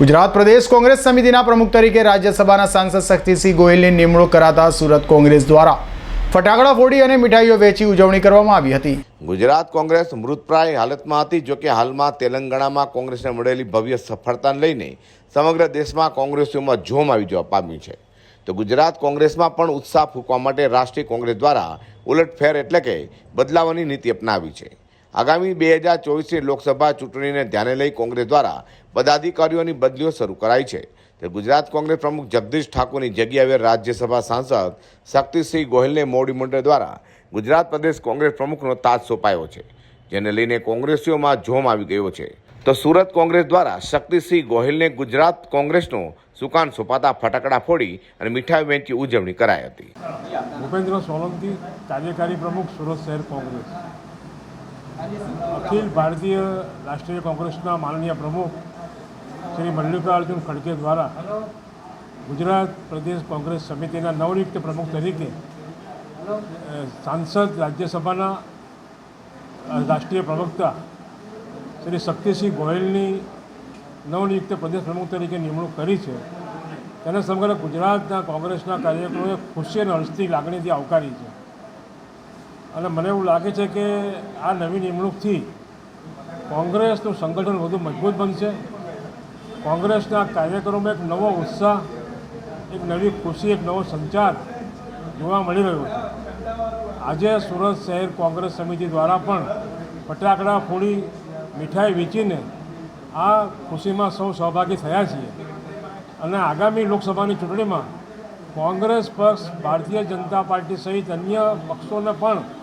ગુજરાત પ્રદેશ કોંગ્રેસ સમિતિના પ્રમુખ તરીકે રાજ્યસભાના સાંસદ શક્તિસિંહ ગોહિલની નિમણૂક કરાતા સુરત કોંગ્રેસ દ્વારા ફટાકડા ફોડી અને મીઠાઈઓ વેચી ઉજવણી કરવામાં આવી હતી. ગુજરાત કોંગ્રેસ મૃતપ્રાય હાલતમાં હતી જોકે હાલમાં તેલંગાણામાં કોંગ્રેસને મળેલી ભવ્ય સફળતાને લઈને સમગ્ર દેશમાં કોંગ્રેસીઓમાં જોમ આવી જવા પામ્યું છે. તો ગુજરાત કોંગ્રેસમાં પણ ઉત્સાહ ફૂંકવા માટે રાષ્ટ્રીય કોંગ્રેસ દ્વારા ઉલટફેર એટલે કે બદલાવાની નીતિ અપનાવી છે. આગામી બે હજાર ચોવીસની લોકસભા ચૂંટણીને ધ્યાને લઈ કોંગ્રેસ દ્વારા પદાધિકારીઓની બદલીઓ શરૂ કરાઈ છે. તે ગુજરાત કોંગ્રેસ પ્રમુખ જગદીશ ઠાકોરની જગ્યાએ રાજ્યસભા સાંસદ શક્તિસિંહ ગોહિલને મોવડી મંડળ દ્વારા ગુજરાત પ્રદેશ કોંગ્રેસ પ્રમુખનો તાજ સોંપાયો છે, જેને લઈને કોંગ્રેસીઓમાં જોમ આવી ગયો છે. તો સુરત કોંગ્રેસ દ્વારા શક્તિસિંહ ગોહિલને ગુજરાત કોંગ્રેસનો સુકાન સોંપાતા ફટાકડા ફોડી અને મીઠાઈ વેચી ઉજવણી કરાઈ હતી. ભૂપેન્દ્ર સોલંકી, કાર્યકારી પ્રમુખ, સુરત શહેર કોંગ્રેસ. અખિલ ભારતીય રાષ્ટ્રીય કોંગ્રેસના માનનીય પ્રમુખ શ્રી મલ્લિકાર્જુન ખડગે દ્વારા ગુજરાત પ્રદેશ કોંગ્રેસ સમિતિના નવનિયુક્ત પ્રમુખ તરીકે સાંસદ રાજ્યસભાના રાષ્ટ્રીય પ્રવક્તા શ્રી શક્તિસિંહ ગોયલની નવનિયુક્ત પ્રદેશ પ્રમુખ તરીકે નિમણૂક કરી છે. તેને સમગ્ર ગુજરાતના કોંગ્રેસના કાર્યકરોએ ખુશી અને હર્ષની લાગણીથી આવકારી છે. અને મને એવું લાગે છે કે આ નવી નિમણૂકથી કોંગ્રેસનું સંગઠન વધુ મજબૂત બનશે. કોંગ્રેસના કાર્યકરોમાં એક નવો ઉત્સાહ, એક નવી ખુશી, એક નવો સંચાર જોવા મળી રહ્યો છે. આજે સુરત શહેર કોંગ્રેસ સમિતિ દ્વારા પણ ફટાકડા ફોડી મીઠાઈ વેચીને આ ખુશીમાં સૌ સહભાગી થયા છીએ. અને આગામી લોકસભાની ચૂંટણીમાં કોંગ્રેસ પક્ષ, ભારતીય જનતા પાર્ટી સહિત અન્ય પક્ષોને પણ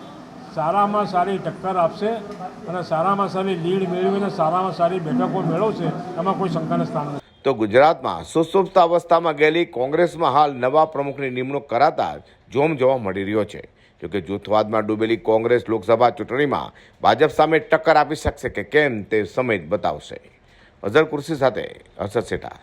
સારામાં સારી ટક્કર આપશે અને સારામાં સારી લીડ મેળવીને સારામાં સારી બેઠકો મેળવશે, એમાં કોઈ શંકાને સ્થાન નથી. તો ગુજરાતમાં સુસુપ્ત અવસ્થામાં ગયેલી કોંગ્રેસમાં હાલ નવા પ્રમુખની નિમણૂક કરાતા જોમ જોવા મળી રહ્યો છે. જોકે જૂથવાદમાં ડૂબેલી કોંગ્રેસ લોકસભા ચૂંટણીમાં ભાજપ સામે ટક્કર આપી શકશે કે કેમ તે સમય બતાવશે. અઝર કુર્સી સાથે હર્ષદ શેઠા.